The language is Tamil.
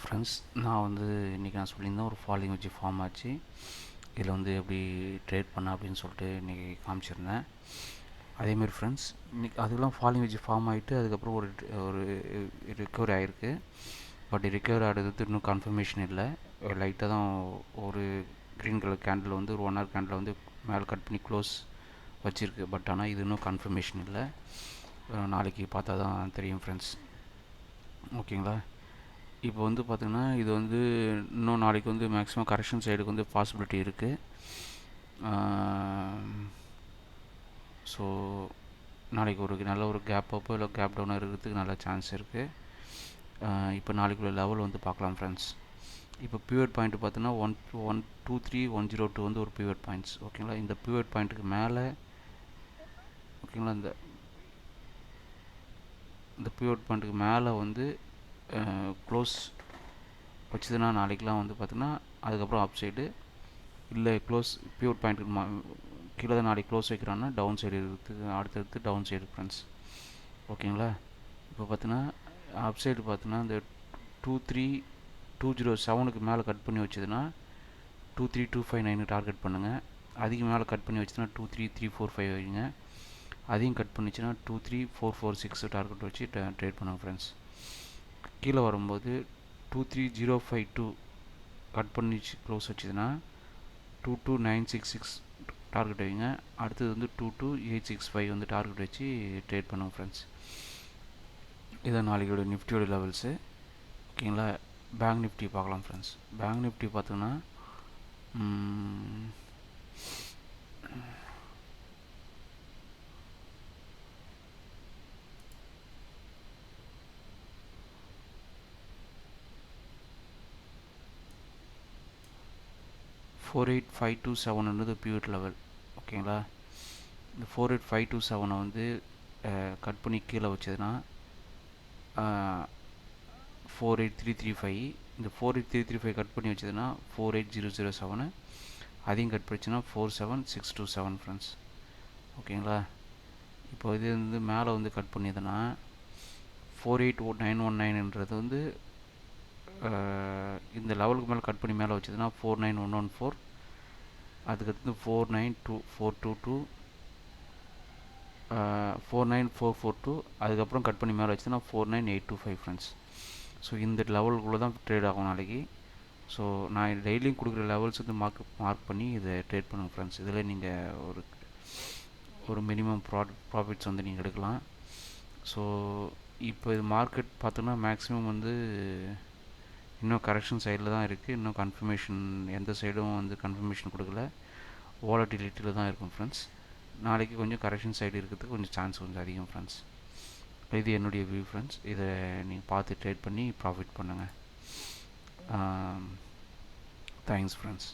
ஃப்ரெண்ட்ஸ் நான் வந்து இன்றைக்கி நான் சொல்லியிருந்தேன் ஒரு ஃபாலிங் வச்சு ஃபார்ம் ஆச்சு. இதில் வந்து எப்படி ட்ரேட் பண்ண அப்படின்னு சொல்லிட்டு இன்றைக்கி காமிச்சிருந்தேன். அதேமாரி ஃப்ரெண்ட்ஸ் இன்றைக்கி அதுக்கெல்லாம் ஃபாலிங் வச்சு ஃபார்ம் ஆகிட்டு அதுக்கப்புறம் ஒரு ஒரு ரிக்கவரி ஆகிருக்கு பட் ரிக்கவரி ஆகிறது இன்னும் கன்ஃபர்மேஷன் இல்லை. லைட்டாக தான் ஒரு க்ரீன் கலர் கேண்டில் வந்து ஒரு ஒன் ஹவர் கேண்டில் வந்து மேலே கட் பண்ணி க்ளோஸ் வச்சுருக்கு. பட் ஆனால் இது இன்னும் கன்ஃபர்மேஷன் இல்லை. நாளைக்கு பார்த்தா தான் தெரியும் ஃப்ரெண்ட்ஸ் ஓகேங்களா இப்போ வந்து பார்த்திங்கன்னா இது வந்து இன்னும் நாளைக்கு வந்து மேக்ஸிமம் கரெக்ஷன் சைடுக்கு வந்து பாசிபிலிட்டி இருக்குது ஸோ நாளைக்கு ஒரு நல்ல ஒரு கேப் அப்போ இல்லை கேப் டவுனாக இருக்கிறதுக்கு நல்ல சான்ஸ் இருக்குது இப்போ நாளைக்குள்ள லெவல் வந்து பார்க்கலாம் ஃப்ரெண்ட்ஸ் இப்போ பியூர் பாயிண்ட் பார்த்தீங்கன்னா one one two three one zero two வந்து ஒரு பியூர் பாயிண்ட்ஸ் ஓகேங்களா இந்த பியூர் பாயிண்ட்டுக்கு மேலே ஓகேங்களா இந்த இந்த பியூர் பாயிண்ட்டுக்கு மேலே வந்து க்ளோஸ் வச்சதுன்னா நாளைக்கெலாம் வந்து பார்த்திங்கன்னா அதுக்கப்புறம் அப் சைடு இல்லை க்ளோஸ் பியூர் பாயிண்ட் மா கீழே தான் நாளைக்கு க்ளோஸ் வைக்கிறான்னா டவுன் சைடு இருக்கிறதுக்கு அடுத்தடுத்து டவுன் சைடு ஃப்ரெண்ட்ஸ் ஓகேங்களா? இப்போ பார்த்தீங்கன்னா அப் சைடு பார்த்தீங்கன்னா இந்த டூ த்ரீ டூ ஜீரோ செவனுக்கு மேலே கட் பண்ணி வச்சதுன்னா டூ த்ரீ டூ ஃபைவ் நைனுக்கு டார்கெட் பண்ணுங்கள் அதுக்கு மேலே கட் பண்ணி வச்சுன்னா two three three four five வைங்க. அதையும் cut பண்ணிச்சுன்னா two three four four six target வச்சு ட்ரேட் பண்ணுங்கள் ஃப்ரெண்ட்ஸ் கீழே வரும்போது two three zero five two cut பண்ணி close வச்சுதுன்னா two two nine six six target வைங்க. அடுத்தது வந்து two two eight six five வந்து டார்கெட் வச்சு ட்ரேட் பண்ணுவோம் ஃப்ரெண்ட்ஸ் இதான் நாளைக்கோட நிஃப்டியோட லெவல்ஸு ஓகேங்களா பேங்க் நிஃப்டி பார்க்கலாம் ஃப்ரெண்ட்ஸ் பேங்க் நிஃப்டி பார்த்தோன்னா ஃபோர் எயிட் ஃபைவ் டூ செவன்ன்றது பியூர் லெவல் ஓகேங்களா இந்த ஃபோர் எயிட் ஃபைவ் டூ செவனை வந்து கட் பண்ணி கீழே வச்சதுன்னா four eight three three five இந்த four eight three three five cut பண்ணி வச்சதுன்னா four eight zero zero seven அதையும் cut பண்ணிச்சுன்னா four seven six two seven friends ஓகேங்களா இப்போ இது வந்து மேலே வந்து cut பண்ணியதுன்னா four eight one nine one நைன்ன்றது வந்து இந்த லெவலுக்கு மேலே கட் பண்ணி மேலே வச்சதுன்னா four nine one one four அதுக்கடுத்து four nine two four two two four nine four four two அதுக்கப்புறம் கட் பண்ணி மேலே வச்சதுன்னா four nine eight two five friends so இந்த லெவலுக்குள்ளே தான் ட்ரேட் ஆகும் நாளைக்கு. ஸோ நான் டெய்லியும் கொடுக்குற லெவல்ஸ் வந்து மார்க் மார்க் பண்ணி இதை ட்ரேட் பண்ணுங்கள் ஃப்ரெண்ட்ஸ் இதில் நீங்கள் ஒரு ஒரு மினிமம் ப்ராட் ப்ராஃபிட்ஸ் வந்து நீங்கள் எடுக்கலாம். ஸோ இப்போ இது மார்க்கெட் பார்த்தோன்னா மேக்ஸிமம் வந்து இன்னும் கரெக்ஷன் சைடில் தான் இருக்குது இன்னும் கன்ஃபர்மேஷன் எந்த சைடும் வந்து கன்ஃபர்மேஷன் கொடுக்கல. வாலட்டிலிட்டியில் தான் இருக்கும் ஃப்ரெண்ட்ஸ் நாளைக்கு கொஞ்சம் கரெக்ஷன் சைடு இருக்கிறதுக்கு கொஞ்சம் சான்ஸ் கொஞ்சம் அதிகம் ஃப்ரெண்ட்ஸ் இது என்னுடைய வியூ ஃப்ரெண்ட்ஸ் இதை நீங்கள் பார்த்து ட்ரேட் பண்ணி ப்ராஃபிட் பண்ணுங்கள் தேங்க்ஸ் ஃப்ரெண்ட்ஸ்